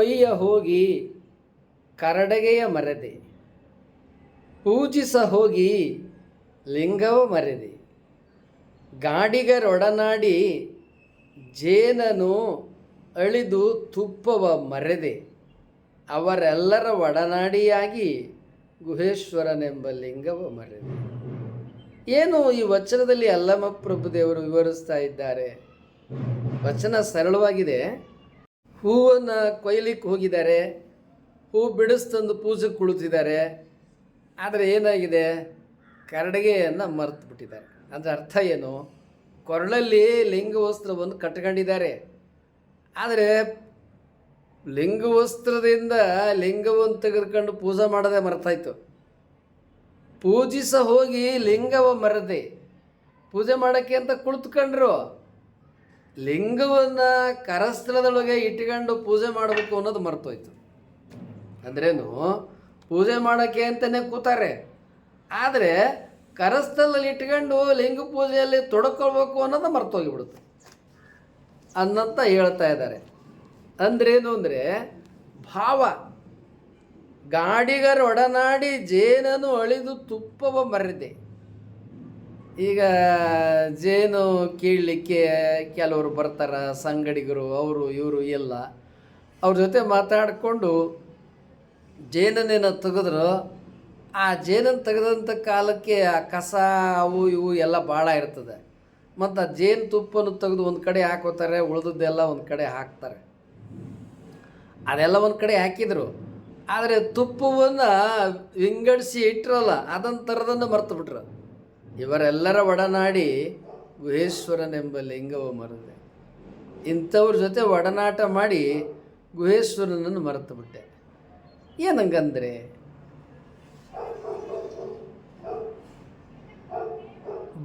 ಕೊಯ್ಯ ಹೋಗಿ ಕರಡಗೆಯ ಮರೆದೆ. ಪೂಜಿಸ ಹೋಗಿ ಲಿಂಗವ ಮರೆದೆ. ಗಾಡಿಗರೊಡನಾಡಿ ಜೇನನು ಅಳಿದು ತುಪ್ಪವ ಮರೆದೆ. ಅವರೆಲ್ಲರ ಒಡನಾಡಿಯಾಗಿ ಗುಹೇಶ್ವರನೆಂಬ ಲಿಂಗವ ಮರೆದೆ. ಏನು ಈ ವಚನದಲ್ಲಿ ಅಲ್ಲಮ ಪ್ರಭುದೇವರು ವಿವರಿಸ್ತಾ ಇದ್ದಾರೆ? ವಚನ ಸರಳವಾಗಿದೆ. ಹೂವನ್ನು ಕೊಯ್ಲಿಕ್ಕೆ ಹೋಗಿದ್ದಾರೆ. ಹೂ ಬಿಡಿಸ್ತಂದು ಪೂಜೆಗೆ ಕುಳಿತಿದ್ದಾರೆ. ಆದರೆ ಏನಾಗಿದೆ? ಕರಡಿಗೆಯನ್ನು ಮರೆತು ಬಿಟ್ಟಿದ್ದಾರೆ. ಅದರ ಅರ್ಥ ಏನು? ಕೊರಳಲ್ಲಿ ಲಿಂಗವಸ್ತ್ರವನ್ನು ಕಟ್ಕೊಂಡಿದ್ದಾರೆ. ಆದರೆ ಲಿಂಗವಸ್ತ್ರದಿಂದ ಲಿಂಗವನ್ನು ತೆಗೆದುಕೊಂಡು ಪೂಜೆ ಮಾಡದೆ ಮರೆತಾಯ್ತು. ಪೂಜಿಸ ಹೋಗಿ ಲಿಂಗವ ಮರದೆ. ಪೂಜೆ ಮಾಡೋಕ್ಕೆ ಅಂತ ಕುಳಿತುಕೊಂಡ್ರು. ಲಿಂಗವನ್ನು ಕರಸ್ಥಳದೊಳಗೆ ಇಟ್ಕೊಂಡು ಪೂಜೆ ಮಾಡಬೇಕು ಅನ್ನೋದು ಮರ್ತೋಯ್ತು. ಅಂದ್ರೇನು ಪೂಜೆ ಮಾಡೋಕ್ಕೆ ಅಂತಲೇ ಕೂತಾರೆ. ಆದರೆ ಕರಸ್ಥಳದಲ್ಲಿ ಇಟ್ಕೊಂಡು ಲಿಂಗ ಪೂಜೆಯಲ್ಲಿ ತೊಡಕೊಳ್ಬೇಕು ಅನ್ನೋದು ಮರ್ತೋಗಿಬಿಡುತ್ತೆ. ಅನ್ನಂತ ಹೇಳ್ತಾ ಇದ್ದಾರೆ. ಅಂದ್ರೇನು ಅಂದರೆ, ಭಾವ. ಗಾಡಿಗರ ಒಡನಾಡಿ ಜೇನನು ಅಳಿದು ತುಪ್ಪವ ಮರೆದೆ. ಈಗ ಜೇನು ಕೀಳಲಿಕ್ಕೆ ಕೆಲವರು ಬರ್ತಾರ, ಸಂಗಡಿಗರು, ಅವರು, ಇವರು, ಎಲ್ಲ. ಅವ್ರ ಜೊತೆ ಮಾತಾಡಿಕೊಂಡು ಜೇನನ್ನೇನು ತೆಗೆದ್ರು, ಆ ಜೇನನ್ನು ತೆಗೆದಂಥ ಕಾಲಕ್ಕೆ ಆ ಕಸ, ಅವು ಇವು ಎಲ್ಲ ಭಾಳ ಇರ್ತದೆ. ಮತ್ತು ಆ ಜೇನು ತುಪ್ಪನ್ನು ತೆಗೆದು ಒಂದು ಕಡೆ ಹಾಕೋತಾರೆ, ಉಳಿದದ್ದೆಲ್ಲ ಒಂದು ಕಡೆ ಹಾಕ್ತಾರೆ. ಅದೆಲ್ಲ ಒಂದು ಕಡೆ ಹಾಕಿದರು. ಆದರೆ ತುಪ್ಪವನ್ನು ವಿಂಗಡಿಸಿ ಇಟ್ಟಿರಲ್ಲ ಅದನ್ನು ಥರದನ್ನು ಮರ್ತು ಬಿಟ್ರು ಇವರೆಲ್ಲರ ಒಡನಾಡಿ ಗುಹೇಶ್ವರನೆಂಬ ಲಿಂಗವ ಮರದೆ ಇಂಥವ್ರ ಜೊತೆ ಒಡನಾಟ ಮಾಡಿ ಗುಹೇಶ್ವರನನ್ನು ಮರೆತು ಬಿಟ್ಟೆ. ಏನಂಗಂದ್ರೆ,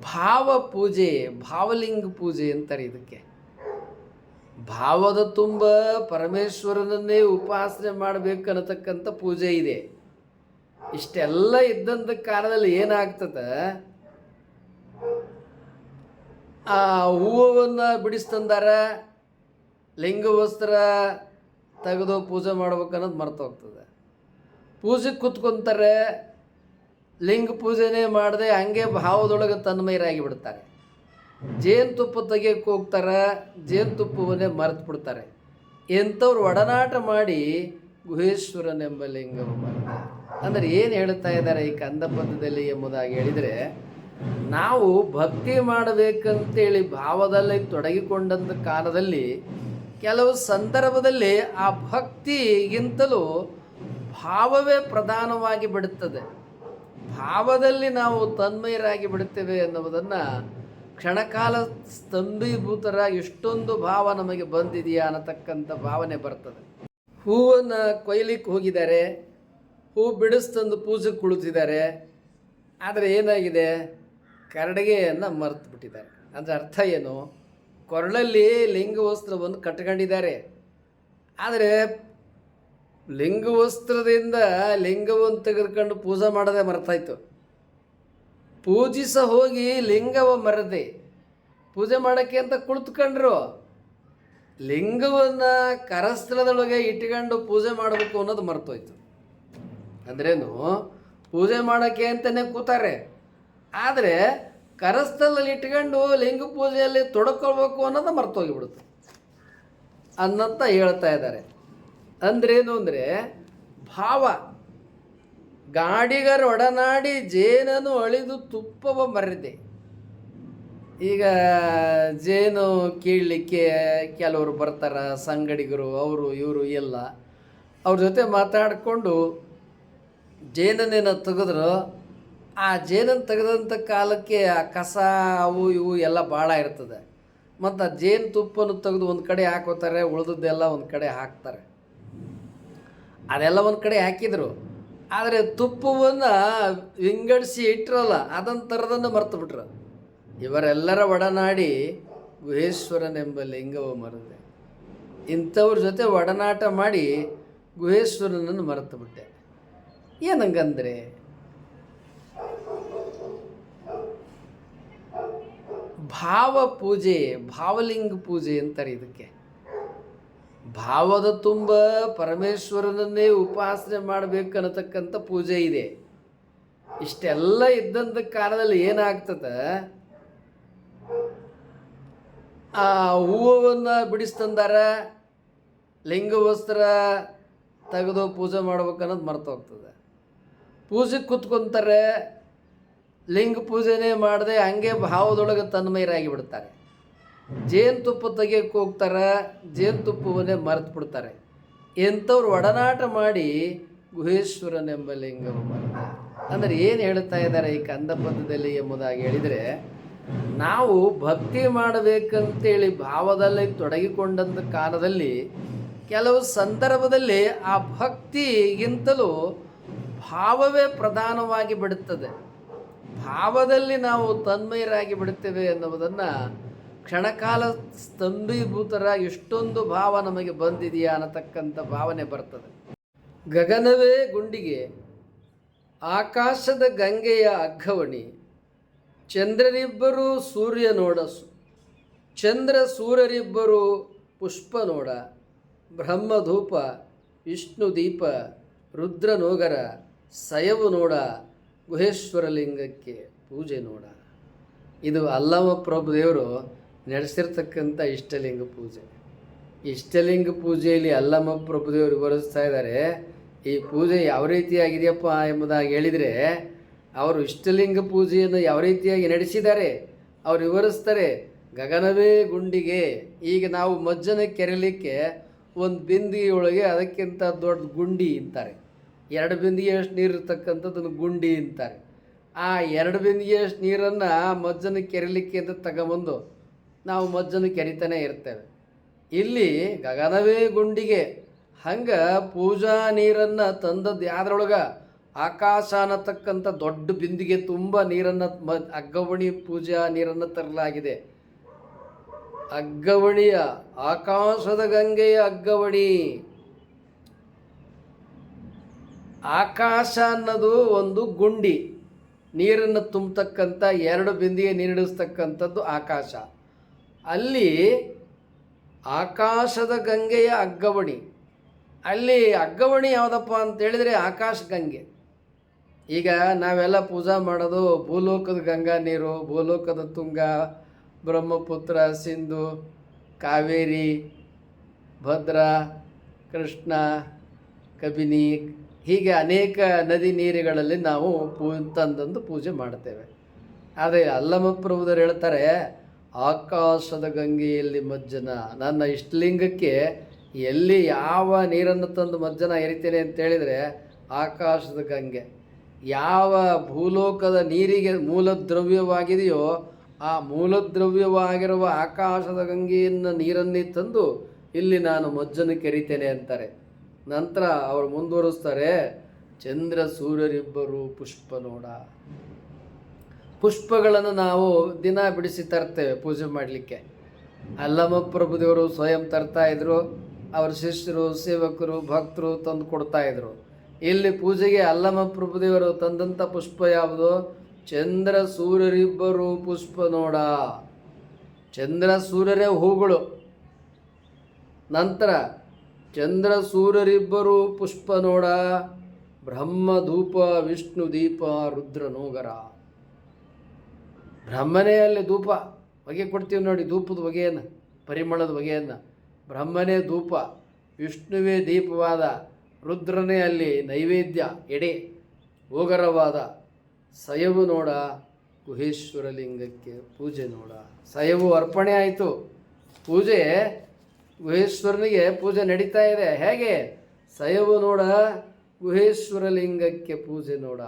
ಭಾವ ಪೂಜೆ, ಭಾವಲಿಂಗ ಪೂಜೆ ಅಂತಾರೆ ಇದಕ್ಕೆ. ಭಾವದ ತುಂಬ ಪರಮೇಶ್ವರನನ್ನೇ ಉಪಾಸನೆ ಮಾಡಬೇಕು ಅನ್ನತಕ್ಕಂಥ ಪೂಜೆ ಇದೆ. ಇಷ್ಟೆಲ್ಲ ಇದ್ದಂಥ ಕಾಲದಲ್ಲಿ ಏನಾಗ್ತದೆ? ಆ ಹೂವನ್ನು ಬಿಡಿಸ್ತಂದಾರೆ ಲಿಂಗ ವಸ್ತ್ರ ತೆಗೆದು ಪೂಜೆ ಮಾಡ್ಬೇಕು ಅನ್ನೋದು ಮರ್ತು ಹೋಗ್ತದೆ ಪೂಜೆಗೆ ಕೂತ್ಕೊಂತಾರೆ, ಲಿಂಗ ಪೂಜೆನೇ ಮಾಡದೆ ಹಂಗೆ ಭಾವದೊಳಗೆ ತನ್ಮಯರಾಗಿ ಬಿಡ್ತಾರೆ. ಜೇನುತುಪ್ಪ ತೆಗಿಯಕ್ಕೆ ಹೋಗ್ತಾರೆ ಜೇನುತುಪ್ಪವನ್ನೇ ಮರೆತು ಬಿಡ್ತಾರೆ. ಎಂಥವ್ರು ಒಡನಾಟ ಮಾಡಿ ಗುಹೇಶ್ವರನೆಂಬ ಲಿಂಗವ ಮಾಡ್ತಾರೆ ಅಂದರೆ ಏನು ಹೇಳ್ತಾ ಇದ್ದಾರೆ ಈ ಕಂದ ಪದ್ಯದಲ್ಲಿ ಎಂಬುದಾಗಿ ಹೇಳಿದರೆ ನಾವು ಭಕ್ತಿ ಮಾಡಬೇಕಂತೇಳಿ ಭಾವದಲ್ಲಿ ತೊಡಗಿಕೊಂಡಂಥ ಕಾಲದಲ್ಲಿ ಕೆಲವು ಸಂದರ್ಭದಲ್ಲಿ ಆ ಭಕ್ತಿಗಿಂತಲೂ ಭಾವವೇ ಪ್ರಧಾನವಾಗಿ ಬಿಡುತ್ತದೆ. ಭಾವದಲ್ಲಿ ನಾವು ತನ್ಮಯರಾಗಿ ಬಿಡುತ್ತೇವೆ ಎನ್ನುವುದನ್ನು ಕ್ಷಣಕಾಲ ಸ್ತಂಭೀಭೂತರಾಗಿ ಇಷ್ಟೊಂದು ಭಾವ ನಮಗೆ ಬಂದಿದೆಯಾ ಅನ್ನತಕ್ಕಂಥ ಭಾವನೆ ಬರ್ತದೆ. ಹೂವನ್ನು ಕೊಯ್ಲಿಕ್ಕೆ ಹೋಗಿದ್ದಾರೆ, ಹೂ ಬಿಡಿಸ್ತಂದು ಪೂಜೆಗೆ ಕುಳಿತಿದ್ದಾರೆ, ಆದರೆ ಏನಾಗಿದೆ? ಕರಡಿಗೆಯನ್ನು ಮರೆತು ಬಿಟ್ಟಿದ್ದಾರೆ ಅಂದರೆ ಅರ್ಥ ಏನು? ಕೊರಳಲ್ಲಿ ಲಿಂಗವಸ್ತ್ರವನ್ನು ಕಟ್ಕೊಂಡಿದ್ದಾರೆ. ಆದರೆ ಲಿಂಗವಸ್ತ್ರದಿಂದ ಲಿಂಗವನ್ನು ತೆಗೆದುಕೊಂಡು ಪೂಜೆ ಮಾಡದೆ ಮರೆತಾಯ್ತು. ಪೂಜಿಸ ಹೋಗಿ ಲಿಂಗವ ಮರದೆ. ಪೂಜೆ ಮಾಡೋಕ್ಕೆ ಅಂತ ಕುಳಿತುಕೊಂಡ್ರು. ಲಿಂಗವನ್ನು ಕರಸ್ಥಳದೊಳಗೆ ಇಟ್ಕೊಂಡು ಪೂಜೆ ಮಾಡಬೇಕು ಅನ್ನೋದು ಮರ್ತೋಯ್ತು. ಅಂದ್ರೇನು? ಪೂಜೆ ಮಾಡೋಕ್ಕೆ ಅಂತಲೇ ಕೂತಾರೆ. ಆದರೆ ಕರಸ್ಥಲಲ್ಲಿ ಇಟ್ಕೊಂಡು ಲಿಂಗ ಪೂಜೆಯಲ್ಲಿ ತೊಡಕೊಳ್ಬೇಕು ಅನ್ನೋದು ಮರ್ತೋಗಿಬಿಡುತ್ತೆ. ಅನ್ನಂತ ಹೇಳ್ತಾ ಇದ್ದಾರೆ. ಅಂದ್ರೇನು ಅಂದರೆ, ಭಾವ, ಗಾಡಿಗರ ಒಡನಾಡಿ ಜೇನನ್ನು ಅಳಿದು ತುಪ್ಪವ ಮರೆದೆ. ಈಗ ಜೇನು ಕೀಳಲಿಕ್ಕೆ ಕೆಲವರು ಬರ್ತಾರ, ಸಂಗಡಿಗರು, ಅವರು, ಇವರು, ಎಲ್ಲ. ಅವ್ರ ಜೊತೆ ಮಾತಾಡಿಕೊಂಡು ಜೇನನ್ನೇನ ತೆಗೆದ್ರು ಆ ಜೇನನ್ನು ತೆಗೆದಂಥ ಕಾಲಕ್ಕೆ ಆ ಕಸ, ಅವು ಇವು ಎಲ್ಲ ಭಾಳ ಇರ್ತದೆ. ಮತ್ತು ಆ ಜೇನು ತುಪ್ಪನ್ನು ತೆಗೆದು ಒಂದು ಕಡೆ ಹಾಕೋತಾರೆ, ಉಳಿದದ್ದೆಲ್ಲ ಒಂದು ಕಡೆ ಹಾಕ್ತಾರೆ. ಅದೆಲ್ಲ ಒಂದು ಕಡೆ ಹಾಕಿದರು. ಆದರೆ ತುಪ್ಪವನ್ನು ವಿಂಗಡಿಸಿ ಇಟ್ಟಿರಲ್ಲ ಅದನ್ನು ತರದನ್ನು ಮರೆತು ಬಿಟ್ರು. ಇವರೆಲ್ಲರ ಒಡನಾಡಿ ಗುಹೇಶ್ವರನೆಂಬ ಲಿಂಗವ ಮರೆದೆ ಇಂಥವ್ರ ಜೊತೆ ಒಡನಾಟ ಮಾಡಿ ಗುಹೇಶ್ವರನನ್ನು ಮರೆತು ಬಿಟ್ಟೆ. ಏನಂಗಂದ್ರೆ ಭಾವ ಪೂಜೆ ಭಾವಲಿಂಗ ಪೂಜೆ ಅಂತಾರೆ ಇದಕ್ಕೆ. ಭಾವದ ತುಂಬ ಪರಮೇಶ್ವರನನ್ನೇ ಉಪಾಸನೆ ಮಾಡಬೇಕನ್ನತಕ್ಕಂಥ ಪೂಜೆ ಇದೆ. ಇಷ್ಟೆಲ್ಲ ಇದ್ದಂಥ ಕಾಲದಲ್ಲಿ ಏನಾಗ್ತದ? ಆ ಹೂವನ್ನು ಬಿಡಿಸ್ತಂದಾರ ಲಿಂಗ ವಸ್ತ್ರ ತೆಗೆದು ಪೂಜೆ ಮಾಡ್ಬೇಕನ್ನೋದು ಮರ್ತೋಗ್ತದೆ. ಪೂಜೆಗೆ ಕೂತ್ಕೊಂತಾರೆ ಲಿಂಗ ಪೂಜೆನೇ ಮಾಡದೆ ಹಂಗೆ ಭಾವದೊಳಗೆ ತನ್ಮಯರಾಗಿ ಬಿಡ್ತಾರೆ ಜೇನುತುಪ್ಪ ತೆಗಿಯಕ್ಕೆ ಹೋಗ್ತಾರೆ ಜೇನುತುಪ್ಪವನ್ನೇ ಮರೆತು ಬಿಡ್ತಾರೆ. ಎಂಥವ್ರು ಒಡನಾಟ ಮಾಡಿ ಗುಹೇಶ್ವರನೆಂಬ ಲಿಂಗವ ಮರೆತ ಅಂದರೆ ಏನು ಹೇಳ್ತಾ ಇದ್ದಾರೆ ಈ ಕಂದ ಪದ್ಯದಲ್ಲಿ ಎಂಬುದಾಗಿ ಹೇಳಿದರೆ, ನಾವು ಭಕ್ತಿ ಮಾಡಬೇಕಂತೇಳಿ ಭಾವದಲ್ಲಿ ತೊಡಗಿಕೊಂಡಂಥ ಕಾಲದಲ್ಲಿ ಕೆಲವು ಸಂದರ್ಭದಲ್ಲಿ ಆ ಭಕ್ತಿಗಿಂತಲೂ ಭಾವವೇ ಪ್ರಧಾನವಾಗಿ ಬಿಡುತ್ತದೆ. ಭಾವದಲ್ಲಿ ನಾವು ತನ್ಮಯರಾಗಿ ಬಿಡುತ್ತೇವೆ ಎನ್ನುವುದನ್ನು ಕ್ಷಣಕಾಲ ಸ್ತಂಭೀಭೂತರಾಗಿ ಇಷ್ಟೊಂದು ಭಾವ ನಮಗೆ ಬಂದಿದೆಯಾ ಅನ್ನತಕ್ಕಂಥ ಭಾವನೆ ಬರ್ತದೆ. ಗಗನವೇ ಗುಂಡಿಗೆ, ಆಕಾಶದ ಗಂಗೆಯ ಅಗ್ಗವಣಿ, ಚಂದ್ರರಿಬ್ಬರು ಸೂರ್ಯ ನೋಡಸು, ಚಂದ್ರ ಸೂರ್ಯರಿಬ್ಬರೂ ಪುಷ್ಪ ನೋಡ, ಬ್ರಹ್ಮಧೂಪ ವಿಷ್ಣು ದೀಪ ರುದ್ರನೋಗರ, ಸಯವು ನೋಡ ಗುಹೇಶ್ವರ ಲಿಂಗಕ್ಕೆ ಪೂಜೆ ನೋಡ. ಇದು ಅಲ್ಲಮ ಪ್ರಭುದೇವರು ನಡೆಸಿರ್ತಕ್ಕಂಥ ಇಷ್ಟಲಿಂಗ ಪೂಜೆ. ಇಷ್ಟಲಿಂಗ ಪೂಜೆಯಲ್ಲಿ ಅಲ್ಲಮ ಪ್ರಭುದೇವರು ವಿವರಿಸ್ತಾ ಇದ್ದಾರೆ. ಈ ಪೂಜೆ ಯಾವ ರೀತಿಯಾಗಿದೆಯಪ್ಪ ಎಂಬುದಾಗಿ ಹೇಳಿದರೆ, ಅವರು ಇಷ್ಟಲಿಂಗ ಪೂಜೆಯನ್ನು ಯಾವ ರೀತಿಯಾಗಿ ನಡೆಸಿದ್ದಾರೆ? ಅವರು ವಿವರಿಸ್ತಾರೆ, ಗಗನವೇ ಗುಂಡಿಗೆ, ಈಗ ನಾವು ಮಜ್ಜನ ಕೆರೆಯಲಿಕ್ಕೆ ಒಂದು ಬಿಂದಿಗೆಯೊಳಗೆ ಅದಕ್ಕಿಂತ ದೊಡ್ಡ ಗುಂಡಿ ಅಂತಾರೆ. ಎರಡು ಬಿಂದಿಗೆಯಷ್ಟು ನೀರು ಇರ್ತಕ್ಕಂಥದ್ದನ್ನು ಗುಂಡಿ ಅಂತಾರೆ. ಆ ಎರಡು ಬಿಂದಿಗೆಯಷ್ಟು ನೀರನ್ನು ಮಜ್ಜನ ಕೆರೀಲಿಕ್ಕೆ ಅಂತ ತಗೊಂಬಂದು ನಾವು ಮಜ್ಜನ ಕೆರಿತಾನೆ ಇರ್ತೇವೆ. ಇಲ್ಲಿ ಗಗನವೇ ಗುಂಡಿಗೆ, ಹಂಗೆ ಪೂಜಾ ನೀರನ್ನು ತಂದದ್ದು ಯಾವ್ದ್ರೊಳಗೆ? ಆಕಾಶ ಅನ್ನತಕ್ಕಂಥ ದೊಡ್ಡ ಬಿಂದಿಗೆ ತುಂಬ ನೀರನ್ನು ಮ, ಅಗ್ಗವಣಿ ಪೂಜಾ ನೀರನ್ನು ತರಲಾಗಿದೆ. ಅಗ್ಗವಣಿಯ, ಆಕಾಶದ ಗಂಗೆಯ ಅಗ್ಗವಣಿ. ಆಕಾಶ ಅನ್ನೋದು ಒಂದು ಗುಂಡಿ. ನೀರನ್ನು ತುಂಬತಕ್ಕಂಥ ಎರಡು ಬಿಂದಿಗೆ ನೀರಿಡಿಸ್ತಕ್ಕಂಥದ್ದು ಆಕಾಶ. ಅಲ್ಲಿ ಆಕಾಶದ ಗಂಗೆಯ ಅಗ್ಗವಣಿ. ಅಲ್ಲಿ ಅಗ್ಗವಣಿ ಯಾವುದಪ್ಪ ಅಂತ ಹೇಳಿದರೆ ಆಕಾಶ ಗಂಗೆ. ಈಗ ನಾವೆಲ್ಲ ಪೂಜಾ ಮಾಡೋದು ಭೂಲೋಕದ ಗಂಗಾ ನೀರು, ಭೂಲೋಕದ ತುಂಗ, ಬ್ರಹ್ಮಪುತ್ರ, ಸಿಂಧು, ಕಾವೇರಿ, ಭದ್ರಾ, ಕೃಷ್ಣ, ಕಬಿನಿ ಹೀಗೆ ಅನೇಕ ನದಿ ನೀರುಗಳಲ್ಲಿ ನಾವು ಪೂ, ತಂದಂದು ಪೂಜೆ ಮಾಡ್ತೇವೆ ಆದರೆ ಅಲ್ಲಮ ಪ್ರಭುದರು ಹೇಳ್ತಾರೆ, ಆಕಾಶದ ಗಂಗೆಯಲ್ಲಿ ಮಜ್ಜನ, ನನ್ನ ಇಷ್ಟಲಿಂಗಕ್ಕೆ ಎಲ್ಲಿ ಯಾವ ನೀರನ್ನು ತಂದು ಮಜ್ಜನ ಎರಿತೇನೆ ಅಂತ ಹೇಳಿದರೆ, ಆಕಾಶದ ಗಂಗೆ. ಯಾವ ಭೂಲೋಕದ ನೀರಿಗೆ ಮೂಲದ್ರವ್ಯವಾಗಿದೆಯೋ, ಆ ಮೂಲದ್ರವ್ಯವಾಗಿರುವ ಆಕಾಶದ ಗಂಗೆಯನ್ನು ನೀರನ್ನೇ ತಂದು ಇಲ್ಲಿ ನಾನು ಮಜ್ಜನ ಕೆರಿತೇನೆ ಅಂತಾರೆ. ನಂತರ ಅವರು ಮುಂದುವರಿಸ್ತಾರೆ, ಚಂದ್ರ ಸೂರ್ಯರಿಬ್ಬರು ಪುಷ್ಪ ನೋಡ. ಪುಷ್ಪಗಳನ್ನು ನಾವು ದಿನ ಬಿಡಿಸಿ ತರ್ತೇವೆ ಪೂಜೆ ಮಾಡಲಿಕ್ಕೆ. ಅಲ್ಲಮ ಪ್ರಭುದೇವರು ಸ್ವಯಂ ತರ್ತಾ ಇದ್ರು, ಅವರ ಶಿಷ್ಯರು, ಸೇವಕರು, ಭಕ್ತರು ತಂದು ಕೊಡ್ತಾ ಇದ್ರು. ಇಲ್ಲಿ ಪೂಜೆಗೆ ಅಲ್ಲಮ ಪ್ರಭುದೇವರು ತಂದಂಥ ಪುಷ್ಪ ಯಾವುದು? ಚಂದ್ರ ಸೂರ್ಯರಿಬ್ಬರು ಪುಷ್ಪ ನೋಡ. ಚಂದ್ರ ಸೂರ್ಯರೇ ಹೂಗಳು. ನಂತರ ಚಂದ್ರ ಸೂರ್ಯರಿಬ್ಬರು ಪುಷ್ಪ ನೋಡ, ಬ್ರಹ್ಮ ಧೂಪ, ವಿಷ್ಣು ದೀಪ, ರುದ್ರ ನೋಗರ. ಬ್ರಹ್ಮನೇ ಅಲ್ಲಿ ಧೂಪ. ಹೊಗೆ ಕೊಡ್ತೀವಿ ನೋಡಿ, ಧೂಪದ ಹೊಗೆಯನ್ನು, ಪರಿಮಳದ ಹೊಗೆಯನ್ನು. ಬ್ರಹ್ಮನೇ ಧೂಪ, ವಿಷ್ಣುವೇ ದೀಪವಾದ, ರುದ್ರನೇ ಅಲ್ಲಿ ನೈವೇದ್ಯ, ಎಡೆ ಓಗರವಾದ ಸಯವು ನೋಡ ಗುಹೇಶ್ವರ ಲಿಂಗಕ್ಕೆ ಪೂಜೆ ನೋಡ. ಸಯವು ಅರ್ಪಣೆ ಆಯಿತು. ಪೂಜೆ ಗುಹೇಶ್ವರನಿಗೆ ಪೂಜೆ ನಡೀತಾ ಇದೆ. ಹೇಗೆ? ಸಯವು ನೋಡ ಗುಹೇಶ್ವರ ಲಿಂಗಕ್ಕೆ ಪೂಜೆ ನೋಡ.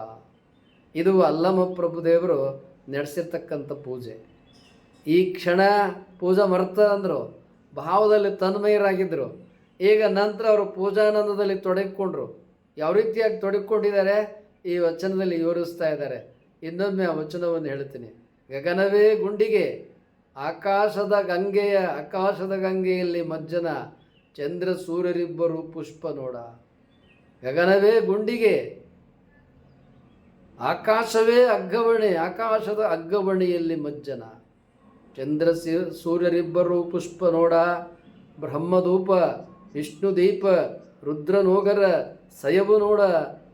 ಇದು ಅಲ್ಲಮ ಪ್ರಭುದೇವರು ನಡೆಸಿರ್ತಕ್ಕಂಥ ಪೂಜೆ. ಈ ಕ್ಷಣ ಪೂಜಾ ಮರ್ತ ಅಂದರು. ಭಾವದಲ್ಲಿ ತನ್ಮಯರಾಗಿದ್ದರು ಈಗ ನಂತರ ಅವರು ಪೂಜಾನಂದದಲ್ಲಿ ತೊಡಗಿಕೊಂಡ್ರು. ಯಾವ ರೀತಿಯಾಗಿ ತೊಡಗಿಕೊಂಡಿದ್ದಾರೆ? ಈ ವಚನದಲ್ಲಿ ವಿವರಿಸ್ತಾ ಇದ್ದಾರೆ. ಇನ್ನೊಮ್ಮೆ ಆ ವಚನವನ್ನು ಹೇಳ್ತೀನಿ. ಗಗನವೇ ಗುಂಡಿಗೆ ಆಕಾಶದ ಗಂಗೆಯ, ಆಕಾಶದ ಗಂಗೆಯಲ್ಲಿ ಮಜ್ಜನ, ಚಂದ್ರ ಸೂರ್ಯರಿಬ್ಬರು ಪುಷ್ಪ ನೋಡ. ಗಗನವೇ ಗುಂಡಿಗೆ, ಆಕಾಶವೇ ಅಗ್ಗವಣೆ, ಆಕಾಶದ ಅಗ್ಗವಣಿಯಲ್ಲಿ ಮಜ್ಜನ. ಚಂದ್ರ ಸೂರ್ಯರಿಬ್ಬರು ಪುಷ್ಪ ನೋಡ. ಬ್ರಹ್ಮಧೂಪ ವಿಷ್ಣು ದೀಪ ರುದ್ರನೋಗರ, ಸಯವು ನೋಡ.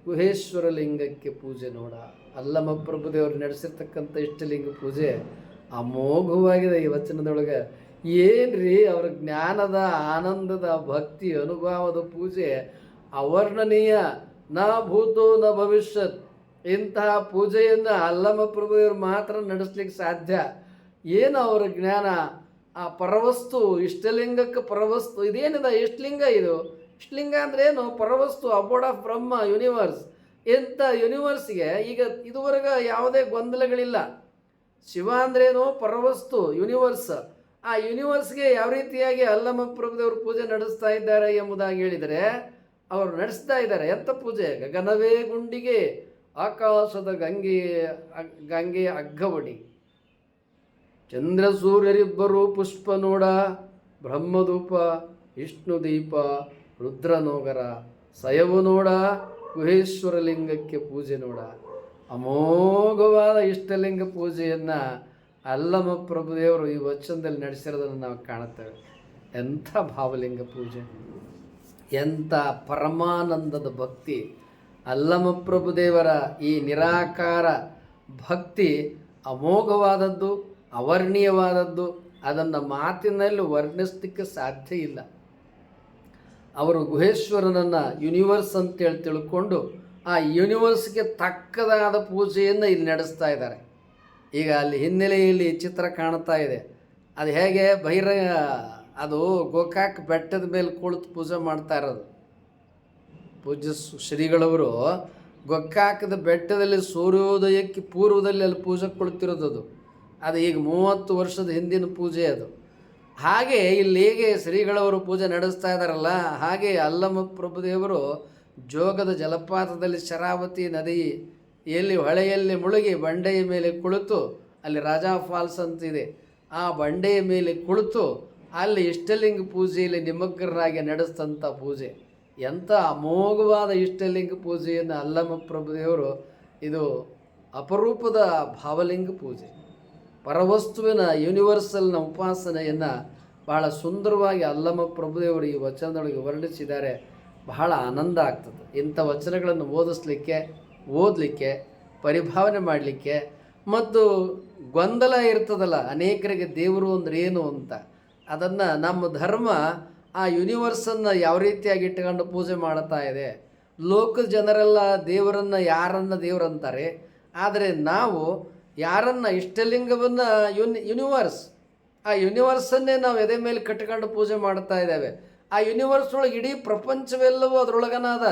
ಗುಹೇಶ್ವರ ಲಿಂಗಕ್ಕೆ ಪೂಜೆ ನೋಡ. ಅಲ್ಲಮ ಪ್ರಭುದೇವರು ನಡೆಸಿರ್ತಕ್ಕಂಥ ಇಷ್ಟಲಿಂಗ ಪೂಜೆ ಅಮೋಘವಾಗಿದೆ ಈ ವಚನದೊಳಗೆ. ಏನ್ರಿ ಅವ್ರ ಜ್ಞಾನದ, ಆನಂದದ, ಭಕ್ತಿ, ಅನುಭವದ ಪೂಜೆ? ಅವರ್ಣನೀಯ, ನ ಭೂತೋ ನ ಭವಿಷ್ಯತ್. ಇಂತಹ ಪೂಜೆಯನ್ನು ಅಲ್ಲಮ ಪ್ರಭುವರು ಮಾತ್ರ ನಡೆಸ್ಲಿಕ್ಕೆ ಸಾಧ್ಯ. ಏನು ಅವರ ಜ್ಞಾನ? ಆ ಪರವಸ್ತು, ಇಷ್ಟಲಿಂಗಕ್ಕೆ ಪರವಸ್ತು, ಇದೇನಿದೆ ಇಷ್ಟಲಿಂಗ ಇದು? ಇಷ್ಟಲಿಂಗ ಅಂದ್ರೆ ಏನು? ಪರವಸ್ತು, ಅಬೋರ್ಡ್ ಆಫ್ ಬ್ರಹ್ಮ, ಯೂನಿವರ್ಸ್. ಇಂಥ ಯೂನಿವರ್ಸ್ಗೆ ಈಗ ಇದುವರೆಗೆ ಯಾವುದೇ ಗೊಂದಲಗಳಿಲ್ಲ. ಶಿವ ಅಂದ್ರೇನು? ಪರವಸ್ತು ಯೂನಿವರ್ಸ್ ಆ ಯೂನಿವರ್ಸ್ಗೆ ಯಾವ ರೀತಿಯಾಗಿ ಅಲ್ಲಮ್ಮ ಪ್ರಭುದೇವರು ಪೂಜೆ ನಡೆಸ್ತಾ ಇದ್ದಾರೆ ಎಂಬುದಾಗಿ ಹೇಳಿದರೆ, ಅವರು ನಡೆಸ್ತಾ ಇದ್ದಾರೆ. ಎಂಥ ಪೂಜೆ? ಗಗನವೇ ಗುಂಡಿಗೆ, ಆಕಾಶದ ಗಂಗೆ, ಗಂಗೆಯ ಅಗ್ಗವಡಿ. ಚಂದ್ರ ಸೂರ್ಯರಿಬ್ಬರು ಪುಷ್ಪ ನೋಡ ಬ್ರಹ್ಮದೂಪ ವಿಷ್ಣು ದೀಪ, ರುದ್ರನೋಗರ, ಸಯವು ನೋಡ, ಗುಹೇಶ್ವರಲಿಂಗಕ್ಕೆ ಪೂಜೆ ನೋಡ. ಅಮೋಘವಾದ ಇಷ್ಟಲಿಂಗ ಪೂಜೆಯನ್ನು ಅಲ್ಲಮ ಪ್ರಭುದೇವರು ಈ ವಚನದಲ್ಲಿ ನಡೆಸಿರೋದನ್ನು ನಾವು ಕಾಣುತ್ತೇವೆ. ಎಂಥ ಭಾವಲಿಂಗ ಪೂಜೆ. ಎಂಥ ಪರಮಾನಂದದ ಭಕ್ತಿ. ಅಲ್ಲಮ ಪ್ರಭುದೇವರ ಈ ನಿರಾಕಾರ ಭಕ್ತಿ ಅಮೋಘವಾದದ್ದು, ಅವರ್ಣೀಯವಾದದ್ದು, ಅದನ್ನು ಮಾತಿನಲ್ಲಿ ವರ್ಣಿಸಲಿಕ್ಕೆ ಸಾಧ್ಯ ಇಲ್ಲ. ಅವರು ಗುಹೇಶ್ವರನನ್ನು ಯೂನಿವರ್ಸ್ ಅಂತೇಳಿ ತಿಳ್ಕೊಂಡು ಆ ಯೂನಿವರ್ಸ್ಗೆ ತಕ್ಕದಾದ ಪೂಜೆಯನ್ನು ಇಲ್ಲಿ ನಡೆಸ್ತಾ ಇದ್ದಾರೆ. ಈಗ ಅಲ್ಲಿ ಹಿನ್ನೆಲೆಯಲ್ಲಿ ಚಿತ್ರ ಕಾಣ್ತಾ ಇದೆ. ಅದು ಹೇಗೆ ಬಹಿರ, ಅದು ಗೋಕಾಕ್ ಬೆಟ್ಟದ ಮೇಲೆ ಕುಳಿತು ಪೂಜೆ ಮಾಡ್ತಾ ಇರೋದು. ಪೂಜ್ಯ ಶ್ರೀಗಳವರು ಗೊಕ್ಕಾಕದ ಬೆಟ್ಟದಲ್ಲಿ ಸೂರ್ಯೋದಯಕ್ಕೆ ಪೂರ್ವದಲ್ಲಿ ಅಲ್ಲಿ ಪೂಜೆ ಕೊಡ್ತಿರೋದು ಅದು. ಅದು ಈಗ ಮೂವತ್ತು ವರ್ಷದ ಹಿಂದಿನ ಪೂಜೆ ಅದು. ಹಾಗೆ ಇಲ್ಲಿ ಹೇಗೆ ಶ್ರೀಗಳವರು ಪೂಜೆ ನಡೆಸ್ತಾ ಇದ್ದಾರಲ್ಲ, ಹಾಗೆ ಅಲ್ಲಮ ಪ್ರಭುದೇವರು ಜೋಗದ ಜಲಪಾತದಲ್ಲಿ ಶರಾವತಿ ನದಿ ಎಲ್ಲಿ ಹೊಳೆಯಲ್ಲಿ ಮುಳುಗಿ ಬಂಡೆಯ ಮೇಲೆ ಕುಳಿತು ಅಲ್ಲಿ ರಾಜಾ ಫಾಲ್ಸ್ ಅಂತಿದೆ. ಆ ಬಂಡೆಯ ಮೇಲೆ ಕುಳಿತು ಅಲ್ಲಿ ಇಷ್ಟಲಿಂಗ ಪೂಜೆಯಲ್ಲಿ ನಿಮಗ್ರರಾಗಿ ನಡೆಸಿದಂಥ ಪೂಜೆ. ಎಂಥ ಅಮೋಘವಾದ ಇಷ್ಟಲಿಂಗ ಪೂಜೆಯನ್ನು ಅಲ್ಲಮ ಪ್ರಭುದೇವರು ಇದು ಅಪರೂಪದ ಭಾವಲಿಂಗ ಪೂಜೆ. ಪರವಸ್ತುವಿನ ಯೂನಿವರ್ಸಲ್ನ ಉಪಾಸನೆಯನ್ನು ಬಹಳ ಸುಂದರವಾಗಿ ಅಲ್ಲಮ ಪ್ರಭುದೇವರು ಈ ವಚನದೊಳಗೆ ವರ್ಣಿಸಿದ್ದಾರೆ. ಬಹಳ ಆನಂದ ಆಗ್ತದೆ. ಇಂಥ ವಚನಗಳನ್ನು ಓದಿಸ್ಲಿಕ್ಕೆ, ಓದಲಿಕ್ಕೆ, ಪರಿಭಾವನೆ ಮಾಡಲಿಕ್ಕೆ ಮತ್ತು ಗೊಂದಲ ಇರ್ತದಲ್ಲ, ಅನೇಕರಿಗೆ ದೇವರು ಅಂದರೆ ಏನು ಅಂತ, ಅದನ್ನು ನಮ್ಮ ಧರ್ಮ ಆ ಯೂನಿವರ್ಸನ್ನು ಯಾವ ರೀತಿಯಾಗಿ ಇಟ್ಟುಕೊಂಡು ಪೂಜೆ ಮಾಡ್ತಾ ಇದೆ. ಲೋಕ ಜನರೆಲ್ಲ ದೇವರನ್ನು ಯಾರನ್ನು ದೇವರಂತಾರೆ ಆದರೆ ನಾವು ಯಾರನ್ನು ಇಷ್ಟಲಿಂಗವನ್ನು ಯುನ್ ಯೂನಿವರ್ಸ್ ಆ ಯೂನಿವರ್ಸನ್ನೇ ನಾವು ಎದೆ ಮೇಲೆ ಕಟ್ಕೊಂಡು ಪೂಜೆ ಮಾಡ್ತಾ ಇದ್ದೇವೆ. ಆ ಯೂನಿವರ್ಸ್ ಒಳಗೆ ಇಡೀ ಪ್ರಪಂಚವೆಲ್ಲವೂ ಅದರೊಳಗನ ಅದ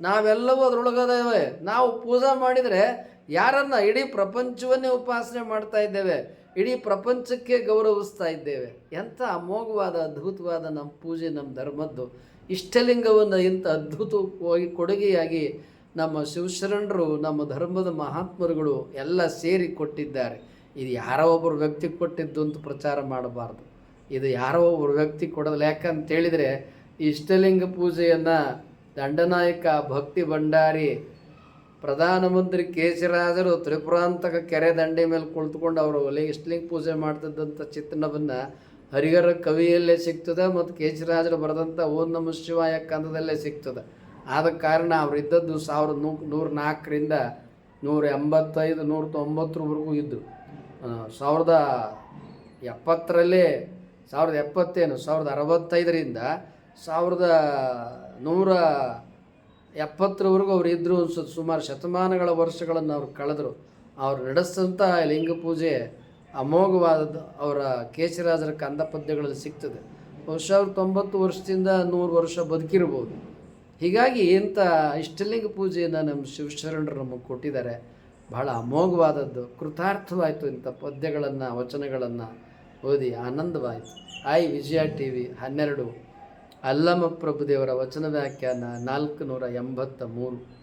ನಾವೆಲ್ಲವೂ ಅದರೊಳಗದೇವೆ. ನಾವು ಪೂಜೆ ಮಾಡಿದರೆ ಯಾರನ್ನ ಇಡೀ ಪ್ರಪಂಚವನ್ನೇ ಉಪಾಸನೆ ಮಾಡ್ತಾ ಇದ್ದೇವೆ, ಇಡೀ ಪ್ರಪಂಚಕ್ಕೆ ಗೌರವಿಸ್ತಾ ಇದ್ದೇವೆ. ಎಂಥ ಅಮೋಘವಾದ, ಅದ್ಭುತವಾದ ನಮ್ಮ ಪೂಜೆ, ನಮ್ಮ ಧರ್ಮದ್ದು. ಇಷ್ಟಲಿಂಗವನ್ನು ಇಂಥ ಅದ್ಭುತವಾಗಿ ಕೊಡುಗೆಯಾಗಿ ನಮ್ಮ ಶಿವಶರಣರು, ನಮ್ಮ ಧರ್ಮದ ಮಹಾತ್ಮರುಗಳು ಎಲ್ಲ ಸೇರಿ ಕೊಟ್ಟಿದ್ದಾರೆ. ಇದು ಯಾರೋ ಒಬ್ಬರು ವ್ಯಕ್ತಿ ಕೊಟ್ಟಿದ್ದು ಅಂತ ಪ್ರಚಾರ ಮಾಡಬಾರ್ದು. ಇದು ಯಾರೋ ಒಬ್ಬರು ವ್ಯಕ್ತಿ ಕೊಡೋದಿಲ್ಲ. ಯಾಕಂತೇಳಿದರೆ ಇಷ್ಟಲಿಂಗ ಪೂಜೆಯನ್ನು ದಂಡನಾಯಕ ಭಕ್ತಿ ಭಂಡಾರಿ ಪ್ರಧಾನಮಂತ್ರಿ ಕೆ ಸಿ ರಾಜರು ತ್ರಿಪುರಾಂತಕ ಕೆರೆ ದಂಡೆ ಮೇಲೆ ಕುಳಿತುಕೊಂಡು ಅವರು ಒಲೆ ಇಷ್ಟಲಿಂಗ ಪೂಜೆ ಮಾಡ್ತಿದ್ದಂಥ ಚಿತ್ರಣವನ್ನು ಹರಿಹರ ಕವಿಯಲ್ಲೇ ಸಿಗ್ತದೆ ಮತ್ತು ಕೇಸರಾಜರು ಬರೆದಂಥ ಓಂ ನಮ ಶಿವಾಯ ಕಂದದಲ್ಲೇ ಸಿಗ್ತದೆ. ಆದ ಕಾರಣ ಅವರು ಇದ್ದದ್ದು ಸಾವಿರದ ನೂ ನೂರ ನಾಲ್ಕರಿಂದ ನೂರ ಎಂಬತ್ತೈದು, ನೂರ ತೊಂಬತ್ತರವರೆಗೂ ಇದ್ದರು ಸಾವಿರದ ಎಪ್ಪತ್ತರಲ್ಲೇ ಸಾವಿರದ ಎಪ್ಪತ್ತೇನು ಸಾವಿರದ ಅರವತ್ತೈದರಿಂದ ಸಾವಿರದ ನೂರ ಎಪ್ಪತ್ತರವರೆಗೂ ಅವ್ರು ಇದ್ದರು ಅನ್ಸುತ್ತೆ ಸುಮಾರು ಶತಮಾನಗಳ ವರ್ಷಗಳನ್ನು ಅವ್ರು ಕಳೆದರು. ಅವ್ರು ನಡೆಸಿದಂಥ ಲಿಂಗ ಪೂಜೆ ಅಮೋಘವಾದದ್ದು ಅವರ ಕೇಶರಾಜರ ಕಂದ ಪದ್ಯಗಳಲ್ಲಿ ಸಿಗ್ತದೆ. ಬಹುಶಃ ಅವ್ರು ತೊಂಬತ್ತು ವರ್ಷದಿಂದ ನೂರು ವರ್ಷ ಬದುಕಿರ್ಬೋದು. ಹೀಗಾಗಿ ಇಂಥ ಇಷ್ಟಲಿಂಗ ಪೂಜೆಯನ್ನು ನಮ್ಮ ಶಿವಶರಣರು ನಮಗೆ ಕೊಟ್ಟಿದ್ದಾರೆ. ಬಹಳ ಅಮೋಘವಾದದ್ದು, ಕೃತಾರ್ಥವಾಯಿತು ಇಂಥ ಪದ್ಯಗಳನ್ನು, ವಚನಗಳನ್ನು. ಓದಿ ಆನಂದವಾಯಿತು. ಐ ವಿಜಯ ಟಿ ವಿ ಹನ್ನೆರಡು. ಅಲ್ಲಮ ಪ್ರಭುದೇವರ ವಚನ ವ್ಯಾಖ್ಯಾನ ನಾಲ್ಕು ನೂರ ಎಂಬತ್ತ ಮೂರು.